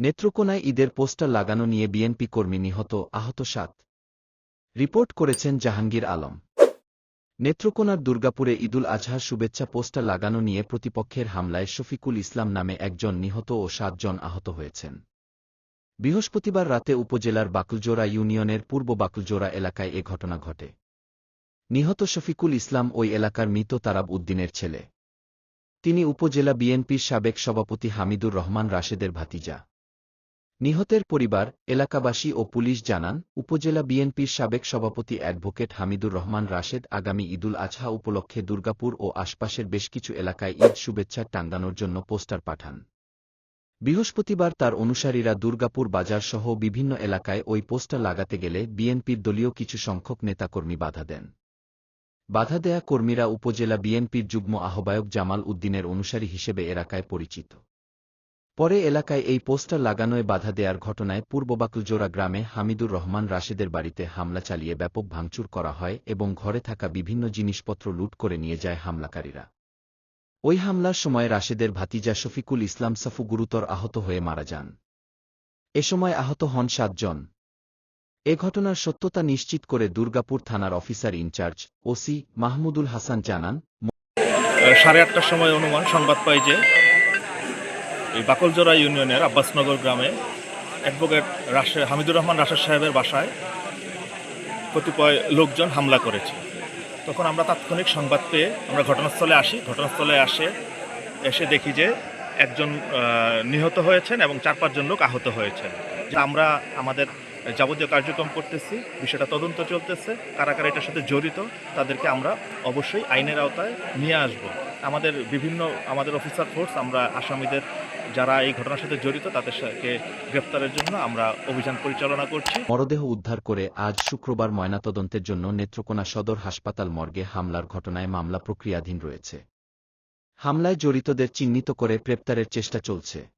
নেত্রকোনায় ঈদের পোস্টার লাগানো নিয়ে বিএনপি কর্মী নিহত, আহত সাত। রিপোর্ট করেছেন জাহাঙ্গীর আলম। নেত্রকোনার দুর্গাপুরে ঈদুল আজহার শুভেচ্ছা পোস্টার লাগানো নিয়ে প্রতিপক্ষের হামলায় শফিকুল ইসলাম নামে একজন নিহত ও সাতজন আহত হয়েছেন। বৃহস্পতিবার রাতে উপজেলার বাকুলজোড়া ইউনিয়নের পূর্ব বাকুলজোড়া এলাকায় এ ঘটনা ঘটে। নিহত শফিকুল ইসলাম ওই এলাকার মৃত তারাব উদ্দিনের ছেলে। তিনি উপজেলা বিএনপির সাবেক সভাপতি হামিদুর রহমান রাশেদের ভাতিজা। নিহতের পরিবার, এলাকাবাসী ও পুলিশ জানান, উপজেলা বিএনপির সাবেক সভাপতি অ্যাডভোকেট হামিদুর রহমান রাশেদ আগামী ঈদুল আজহা উপলক্ষে দুর্গাপুর ও আশপাশের বেশ কিছু এলাকায় ঈদ শুভেচ্ছা টাঙ্গানোর জন্য পোস্টার পাঠান। বৃহস্পতিবার তার অনুসারীরা দুর্গাপুর বাজারসহ বিভিন্ন এলাকায় ওই পোস্টার লাগাতে গেলে বিএনপির দলীয় কিছু সংখ্যক নেতাকর্মী বাধা দেন। বাধা দেয়া কর্মীরা উপজেলা বিএনপির যুগ্ম আহ্বায়ক জামাল উদ্দিনের অনুসারী হিসেবে এলাকায় পরিচিত। পরে এলাকায় এই পোস্টার লাগানোয় বাধা দেয়ার ঘটনায় পূর্ব বাকুলজোড়া গ্রামে হামিদুর রহমান রাশেদের বাড়িতে হামলা চালিয়ে ব্যাপক ভাঙচুর করা হয় এবং ঘরে থাকা বিভিন্ন জিনিসপত্র লুট করে নিয়ে যায় হামলাকারীরা। ওই হামলার সময় রাশেদের ভাতিজা শফিকুল ইসলাম সাফু গুরুতর আহত হয়ে মারা যান। এ সময় আহত হন সাতজন। এ ঘটনার সত্যতা নিশ্চিত করে দুর্গাপুর থানার officer in charge OC Mahmudul Hasan জানান সাড়ে আটটার সময় অনুমান সংবাদ পাই যে এই বাকলজোড়া ইউনিয়নের আব্বাসনগর গ্রামে অ্যাডভোকেট রাশে হামিদুর রহমান রাশেদ সাহেবের বাসায় কতিপয় লোকজন হামলা করেছে। তখন আমরা তাৎক্ষণিক সংবাদ পেয়ে আমরা ঘটনাস্থলে আসি। ঘটনাস্থলে আসে, এসে দেখি যে একজন নিহত হয়েছেন এবং চার পাঁচজন লোক আহত হয়েছেন। আমরা আমাদের যাবতীয় কার্যক্রম করতেছি, বিষয়টা তদন্ত চলতেছে কারা কারা এটার সাথে জড়িত, তাদেরকে আমরা অবশ্যই আইনের আওতায় নিয়ে আসব। আমাদের বিভিন্ন, আমাদের অফিসার ফোর্স আমরা আসামিদের যারা এই ঘটনার সাথে জড়িত তাদের সাথে গ্রেপ্তারের জন্য আমরা অভিযান পরিচালনা করছি। মরদেহ উদ্ধার করে আজ শুক্রবার ময়নাতদন্তের জন্য নেত্রকোনা সদর হাসপাতাল মর্গে হামলার ঘটনায় মামলা প্রক্রিয়াধীন রয়েছে। হামলায় জড়িতদের চিহ্নিত করে গ্রেপ্তারের চেষ্টা চলছে।